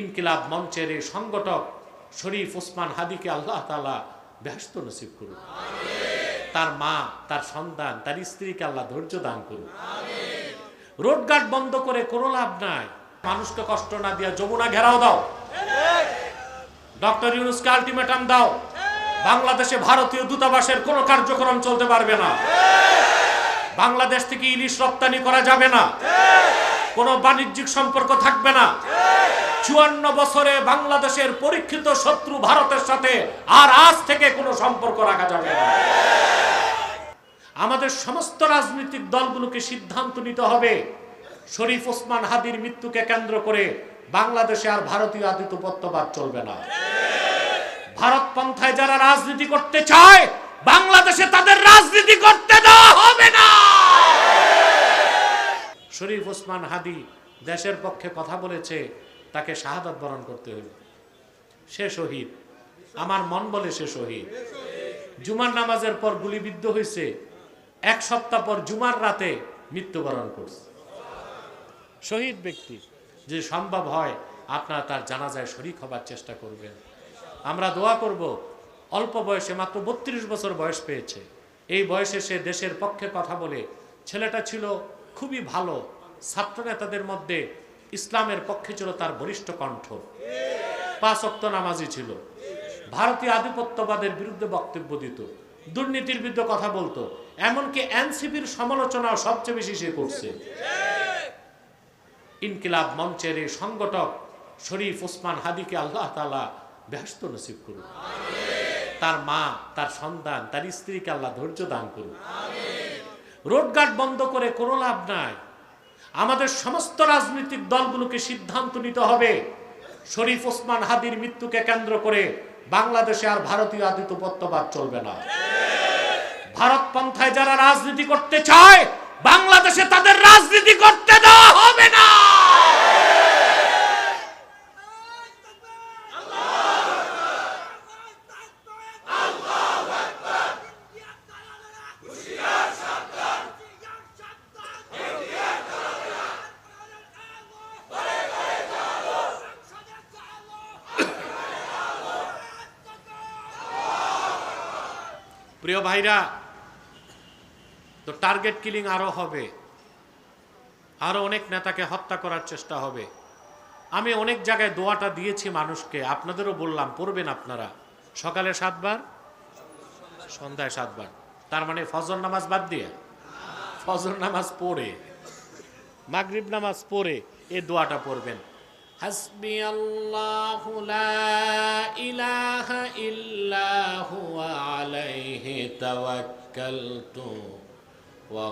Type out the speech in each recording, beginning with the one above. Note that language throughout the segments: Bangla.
ইনকিলাব মঞ্চের এই সংগঠক শরীফ ওসমান হাদিকে আল্লাহ তালা ব্যস্ত নসিব করুন তার মা, তার সন্তান, তার স্ত্রীকে আল্লাহ ধৈর্য দান করুন রোডঘাট বন্ধ করে কোনো লাভ নাই। মানুষকে কষ্ট না দিয়া যমুনা ঘেরাও দাও। ডক্টর ইউনুসকে আলটিমেটাম দাও। বাংলাদেশে ভারতীয় দূতাবাসের কোনো কার্যক্রম চলতে পারবে না। বাংলাদেশ থেকে ইলিশ রপ্তানি করা যাবে না। কোনো বাণিজ্যিক সম্পর্ক থাকবে না। চুয়ান্ন বছরে বাংলাদেশের পরীক্ষিত শত্রু ভারতের সাথে আর আজ থেকে কোনো সম্পর্ক রাখা যাবে না। আমাদের সমস্ত রাজনৈতিক দলগুলোকে সিদ্ধান্ত নিতে হবে। শরীফ ওসমান হাদির মৃত্যুকে কেন্দ্র করে বাংলাদেশে আর ভারতীয় আধিপত্যবাদ চলবে না। ভারত পন্থায় যারা রাজনীতি করতে চায়, বাংলাদেশে তাদের রাজনীতি করতে দেওয়া হবে না। শরীফ ওসমান হাদি দেশের পক্ষে কথা বলেছে, তাকে শাহাদাত বরণ করতে হইল। সে শহীদ। আমার মন বলে সে শহীদ। জুমার নামাজের পর গুলিবিদ্ধ হয়েছে এক সপ্তাহ পর জুমার রাতে মৃত্যুবরণ করছে। শহীদ ব্যক্তি, যে সম্ভব হয় আপনারা তার জানাজায় শরিক হবার চেষ্টা করবেন। আমরা দোয়া করব, অল্প বয়সে মাত্র বত্রিশ বছর বয়স পেয়েছে। এই বয়সে সে দেশের পক্ষে কথা বলে, ছেলেটা ছিল খুবই ভালো ছাত্র নেতাদের মধ্যে ইসলামের পক্ষে ছিল তার বরিষ্ঠ কণ্ঠ। পাঁচ অক্ত নামাজি ছিল। ভারতীয় আধিপত্যবাদের বিরুদ্ধে বক্তব্য দিত। দুর্নীতির বিরুদ্ধে কথা বলতো। এমনকি এনসিপির সমালোচনাও সবচেয়ে বেশি সে করছে। ইনকিলাব মঞ্চের এই সংগঠক শরীফ ওসমান হাদিকে আল্লাহ তালা ব্যস্ত নসিব করুন তার মা, তার সন্তান, তার স্ত্রীকে আল্লাহ ধৈর্য দান করুন রোডঘাট বন্ধ করে কোনো লাভ নাই। আমাদের সমস্ত রাজনৈতিক দলগুলোকে সিদ্ধান্ত নিতে হবে। শরীফ ওসমান হাদির মৃত্যুকে কেন্দ্র করে বাংলাদেশে আর ভারতীয় আদিত্যপত্যবাদ চলবে না। ভারত পন্থায় যারা রাজনীতি করতে চায়, বাংলাদেশে তাদের রাজনীতি করতে দেওয়া হবে প্রিয় ভাইরা, তো টার্গেট কিলিং আরও হবে। আরও অনেক নেতাকে হত্যা করার চেষ্টা হবে। আমি অনেক জায়গায় দোয়াটা দিয়েছি মানুষকে, আপনাদেরও বললাম, পড়বেন আপনারা। সকালে সাতবার, সন্ধ্যায় সাতবার। তার মানে ফজর নামাজ বাদ দিয়ে, ফজর নামাজ পড়ে, মাগরিব নামাজ পড়ে, এ দোয়াটা পড়বেন। হাসবি আল্লাহু ইলাহা ইল্লা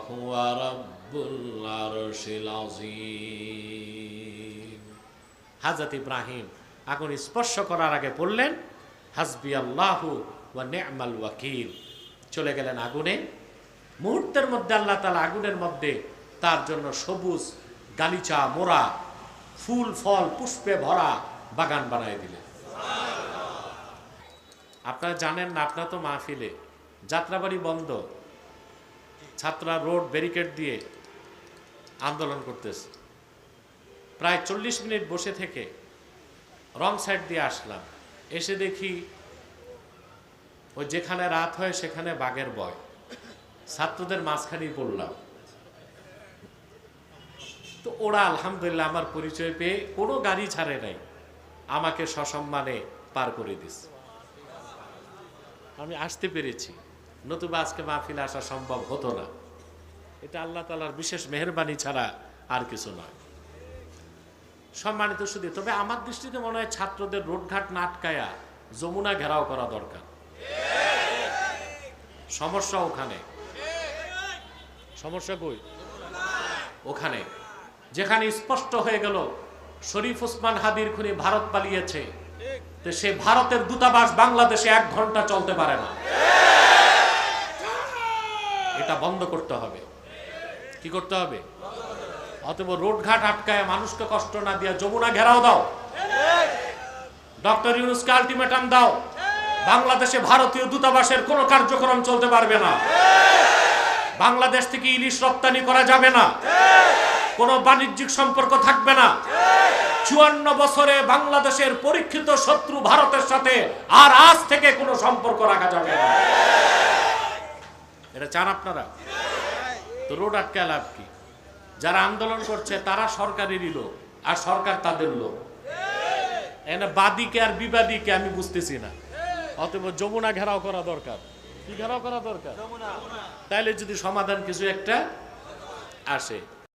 হুয়া রাব্বুল আরশিল আযীম হাজরত ইব্রাহিম আগুন স্পর্শ করার আগে পড়লেন হাসবি আল্লাহু ওয়া নি'মাল ওয়াকিল। চলে গেলেন আগুনে। মুহূর্তের মধ্যে আল্লাহ তাআলা আগুনের মধ্যে তার জন্য সবুজ গালিচা মোরা ফুল, ফল, পুষ্পে ভরা বাগান বানায় দিলেন। আপনারা জানেন না, আপনারা তো মাহফিলে যাত্রাবাড়ি বন্ধ। ছাত্ররা রোড ব্যারিকেড দিয়ে আন্দোলন করতেছে। প্রায় চল্লিশ মিনিট বসে থেকে রং সাইড দিয়ে আসলাম। এসে দেখি ওই যেখানে রাত হয় সেখানে বাঘের বয়। ছাত্রদের মাঝখানেই পড়লাম। তো ওরা আলহামদুলিল্লাহ আমার পরিচয় পেয়ে কোনো গাড়ি ছাড়ে নাই। আমাকে সসম্মানে পার করে দিস আমি আসতে পেরেছি। নতুবা আজকে মাহফিলে আসা সম্ভব হতো না। এটা আল্লাহ তালার বিশেষ মেহরবানি ছাড়া আর কিছু নয়। সম্মানিত শুধু তবে আমার দৃষ্টিতে মনে হয় ছাত্রদের রোডঘাট নাটকায়া, যমুনা ঘেরাও করা দরকার। সমস্যা ওখানে। সমস্যা কই? ওখানে। যেখানে স্পষ্ট হয়ে গেল, শরীফ ওসমান হাদির খুনি ভারত পালিয়েছে। সে ভারতের দূতাবাস বাংলাদেশে এক ঘণ্টা চলতে পারে না। এটা বন্ধ করতে হবে। কি করতে হবে? অথবা রোডঘাট আটকায় মানুষকে কষ্ট না দিয়া যমুনা ঘেরাও দাও। ডক্টর ইউনুসকে আলটিমেটাম দাও। বাংলাদেশে ভারতীয় দূতাবাসের কোনো কার্যক্রম চলতে পারবে না। বাংলাদেশ থেকে ইলিশ রপ্তানি করা যাবে না। কোনো বাণিজ্যিক সম্পর্ক থাকবে না। চুয়ান্ন বছরে বাংলাদেশের পরীক্ষিত শত্রু ভারতের সাথে আর আজ থেকে কোনো সম্পর্ক রাখা যাবে না। চান আপনারা? তো রোড আটকে লাভ কি? যারা আন্দোলন করছে তারা সরকারেরই লোক আর সরকার তাদের লোক। এনে বাদীকে আর বিবাদীকে আমি বুঝতেছি না। অতএব যমুনা ঘেরাও করা দরকার। কি ঘেরাও করা দরকার? তাইলে যদি সমাধান কিছু একটা আসে।